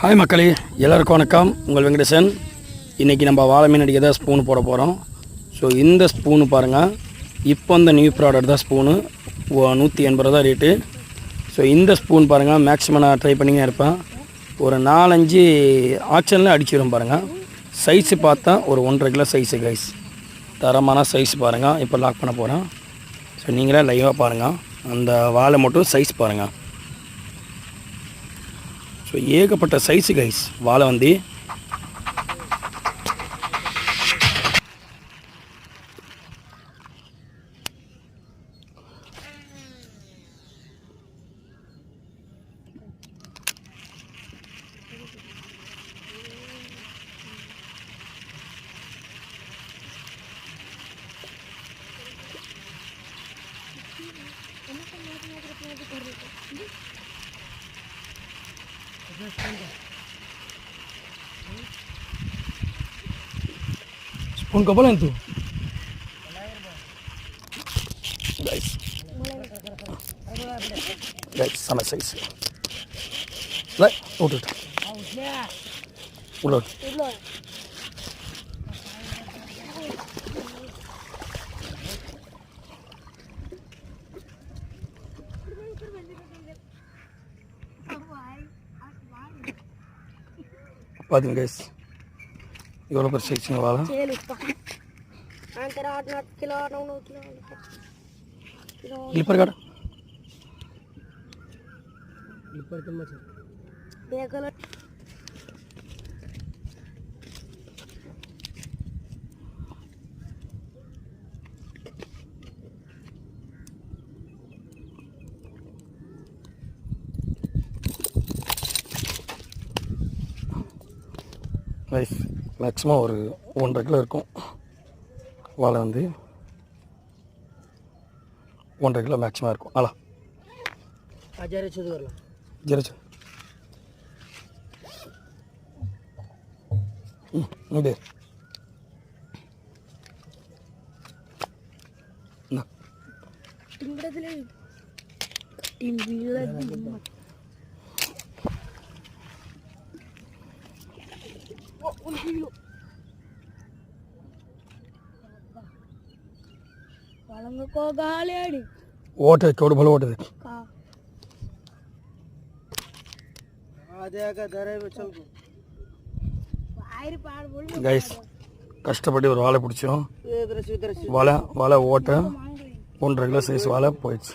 Hi மக்களே. எல்லோருக்கும் வணக்கம். உங்கள் வெங்கடேசன். இன்றைக்கி நம்ம வாழை மீன் அடிக்க தான் ஸ்பூன் போட போகிறோம் ஸோ இந்த ஸ்பூனு பாருங்கள் இப்போ அந்த நியூ ப்ராடக்ட் தான் ஸ்பூனு நூற்றி எண்பது ரூபா ரேட்டு ஸோ இந்த ஸ்பூன் பாருங்கள் மேக்ஸிமம் நான் ட்ரை பண்ணிங்க இருப்பேன். ஒரு நாலஞ்சு ஆக்ஷனில் அடிச்சிடும் பாருங்கள் சைஸு பார்த்தா ஒரு ஒன்றரை கிலோ சைஸு கைஸ் தரமான சைஸ் பாருங்கள் இப்போ லாக் பண்ண போகிறேன் ஸோ நீங்களே லைவாக பாருங்கள் அந்த வாழை மட்டும் சைஸ் பாருங்கள் ஸோ ஏகப்பட்ட சைஸு கைஸ் வாழை வந்து Thank you. સ્પૂન કપો ને તું સમસ્યા છે લાઈ ઉઠ ઉઠ ઉલટ ઉલટ వాదిన గైస్. ఇవాళ పరిశీలించిన వాళ్ళ. క్లిప్పర్ కాడ. క్లిప్పర్ லைஃப் மேக்ஸிமம் ஒரு ஒன்றரை கிலோ இருக்கும் வாழை வந்து ஒன்றரை கிலோ மேக்ஸிமம் இருக்கும் ஆளா ஜெரிச்சு ம் இப்படி ടിം ബ്രദലേ ടിം ബ്രദലേ ఓటది చూడు బలం ఓటది கஷ்டப்பட்டு ஒரு வாழை பிடிச்சோம் வலை வலை ஓட்ட ஒன்றரை கிலோ சைஸ் வலை போயிடுச்சு